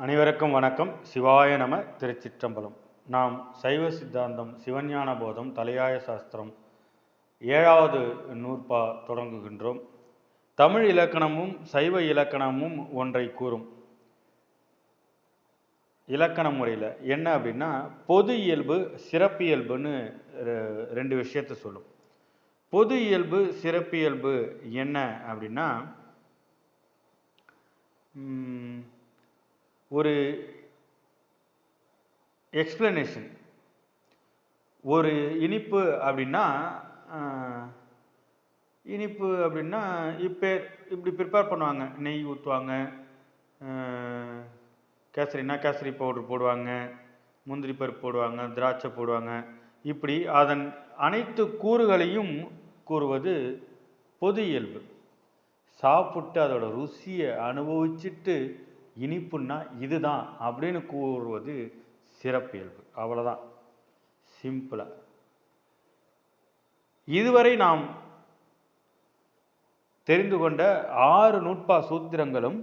அனைவருக்கும் வணக்கம். சிவாய நம திருச்சிற்றம்பலம். நாம் சைவ சித்தாந்தம் சிவஞான போதம் தலையாய சாஸ்திரம் ஏழாவது நூற்பா தொடங்குகின்றோம். தமிழ் இலக்கணமும் சைவ இலக்கணமும் ஒன்றை கூறும். இலக்கண முறையில் என்ன அப்படின்னா பொது இயல்பு சிறப்பியல்புன்னு ரெ- ரெண்டு விஷயத்த சொல்லும். பொது இயல்பு சிறப்பியல்பு என்ன அப்படின்னா ஒரு எக்ஸ்பிளனேஷன் ஒரு இனிப்பு அப்படின்னா இனிப்பு அப்படின்னா இப்போ இப்படி ப்ரிப்பேர் பண்ணுவாங்க. நெய் ஊற்றுவாங்க கேசரினா கேசரி பவுடர் போடுவாங்க முந்திரி பருப்பு போடுவாங்க திராட்சை போடுவாங்க. இப்படி அதன் அனைத்து கூறுகளையும் கூறுவது பொது இயல்பு. சாப்பிட்டு அதோட ருசியை அனுபவிச்சுட்டு இனிப்புன்னா இதுதான் அப்படின்னு கூறுவது சிறப்பியல்பு அவ்வளோதான் சிம்பிளாக இதுவரை நாம் தெரிந்து கொண்ட ஆறு நூட்பா சூத்திரங்களும்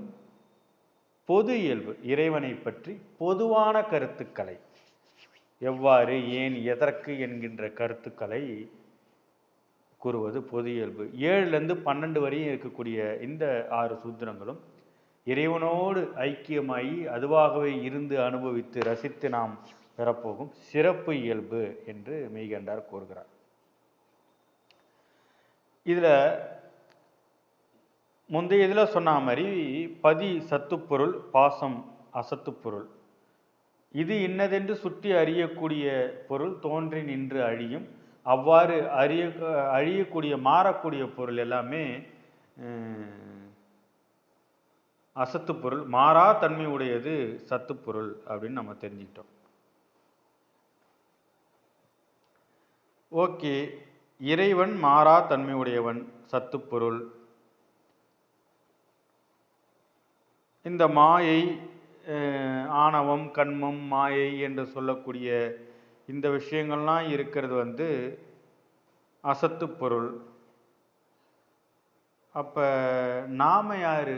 பொது இயல்பு. இறைவனை பற்றி பொதுவான கருத்துக்களை. எவ்வாறு ஏன் எதற்கு என்கின்ற கருத்துக்களை கூறுவது பொது இயல்பு. ஏழுலேருந்து பன்னெண்டு வரையும் இருக்கக்கூடிய இந்த ஆறு சூத்திரங்களும் இறைவனோடு ஐக்கியமாகி அதுவாகவே இருந்து அனுபவித்து ரசித்து நாம் பெறப்போகும் சிறப்பு இயல்பு என்று மெய்கண்டார் கூறுகிறார். இதில் முந்தைய இதில் சொன்ன மாதிரி பதி சத்துப்பொருள் பாசம் அசத்துப்பொருள். இது இன்னதென்று சுற்றி அறியக்கூடிய பொருள் தோன்றி நின்று அழியும். அவ்வாறு அறிய அழியக்கூடிய மாறக்கூடிய பொருள் எல்லாமே அசத்துப்பொருள் பொருள் மாறா தன்மை உடையது சத்துப்பொருள் அப்படின்னு நம்ம தெரிஞ்சுக்கிட்டோம். ஓகே இறைவன் மாறா தன்மை உடையவன் சத்துப்பொருள். இந்த மாயை ஆணவம் கண்மம் மாயை என்று சொல்லக்கூடிய இந்த விஷயங்கள்லாம் இருக்கிறது வந்து அசத்து பொருள் அப்போ நாம யாரு?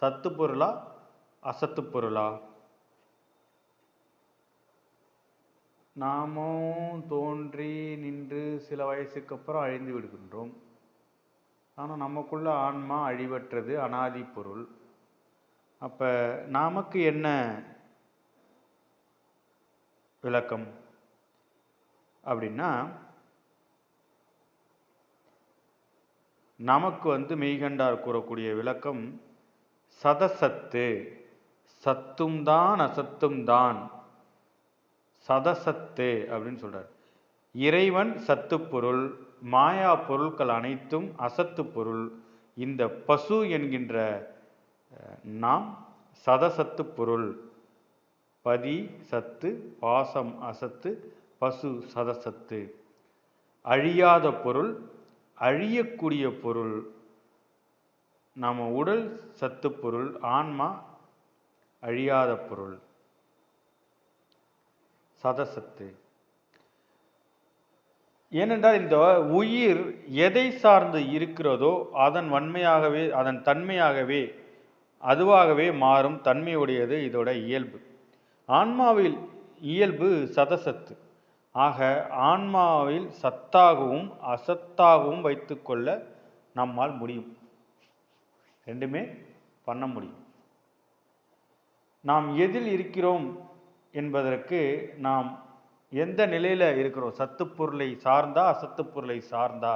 சத்து பொருளா அசத்து பொருளா? நாமும் தோன்றி நின்று சில வயசுக்கு அப்புறம் அழிந்து விடுகின்றோம். ஆனால் நமக்குள்ள ஆன்மா அழிவற்றது அனாதி பொருள். அப்போ நமக்கு என்ன விளக்கம்? அப்படின்னா நமக்கு வந்து மெய்கண்டார் கூறக்கூடிய விளக்கம் சதசத்து சத்தும் தான் அசத்தும் தான் சதசத்து அப்படின்னு சொல்றார். இறைவன் சத்து பொருள் மாயா பொருட்கள் அனைத்தும் அசத்து பொருள். இந்த பசு என்கின்ற நாம் சதசத்து பொருள். பதி சத்து பாசம் அசத்து பசு சதசத்து. அழியாத பொருள் அழியக்கூடிய பொருள். நம்ம உடல் சத்து பொருள் ஆன்மா அழியாத பொருள். சதசத்து. ஏனென்றால் இந்த உயிர் எதை சார்ந்து இருக்கிறதோ அதன் வன்மையாகவே அதன் தன்மையாகவே அதுவாகவே மாறும் தன்மையுடையது இதோட இயல்பு. ஆன்மாவில் இயல்பு சதசத்து. ஆக ஆன்மாவில் சத்தாகவும் அசத்தாகவும் வைத்துக்கொள்ள நம்மால் முடியும். ரெண்டுமே பண்ண முடியும். நாம் எதில் இருக்கிறோம் என்பதற்கு நாம் எந்த நிலையில் இருக்கிறோம்? சத்து பொருளை சார்ந்தா அசத்து பொருளை சார்ந்தா?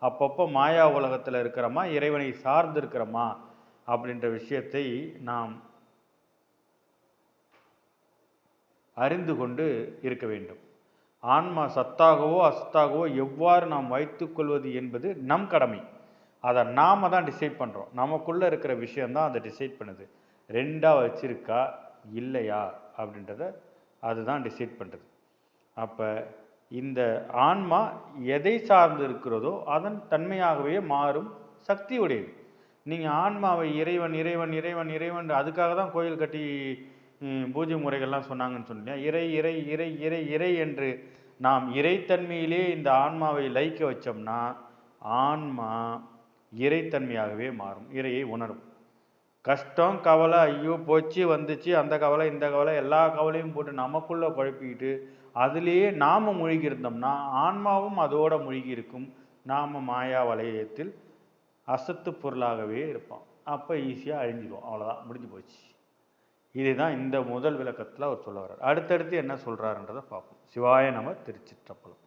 அப்பப்போ மாயா உலகத்தில் இருக்கிறோமா? இறைவனை சார்ந்து இருக்கிறோமா அப்படின்ற விஷயத்தை நாம் அறிந்து கொண்டு இருக்க வேண்டும். ஆன்மா சத்தாகவோ அசத்தாகவோ எவ்வாறு நாம் வைத்துக்கொள்வது என்பது நம் கடமை. அதை நாம தான் டிசைட் பண்ணுறோம் நமக்குள்ளே இருக்கிற விஷயந்தான் அதை டிசைட் பண்ணுது. ரெண்டாக வச்சுருக்கா? இல்லையா? அப்படின்றத அதுதான் டிசைட் பண்ணுறது அப்போ இந்த ஆன்மா எதை சார்ந்து இருக்கிறதோ அதன் தன்மையாகவே மாறும் சக்தி உடையது நீங்கள் ஆன்மாவை இறைவன் இறைவன் இறைவன் இறைவன் அதுக்காக தான் கோயில் கட்டி பூஜை முறைகள்லாம் சொன்னாங்கன்னு சொன்னீங்க. இறை இறை இறை இறை இறை என்று நாம் இறைத்தன்மையிலே இந்த ஆன்மாவை லயிக்க வச்சோம்னா ஆன்மா இறைத்தன்மையாகவே மாறும் இறையை உணரும். கஷ்டம் கவலை ஐயோ போச்சு வந்துச்சு அந்த கவலை இந்த கவலை எல்லா கவலையும் போட்டு நமக்குள்ளே குழப்பிக்கிட்டு அதுலேயே நாம் மூழ்கி இருந்தோம்னா ஆன்மாவும் அதோட மூழ்கி இருக்கும். நாம் மாயா வலயத்தில் அசத்து பொருளாகவே இருப்போம். அப்போ ஈஸியாக அழிஞ்சிடுவோம். அவ்வளோதான் முடிஞ்சு போச்சு. இதுதான் இந்த முதல் விளக்கத்தில் அவர் சொல்ல வர்றார். அடுத்தடுத்து என்ன சொல்கிறாருன்றதை பார்ப்போம். சிவாய நம திருச்சிற்றப்பலம்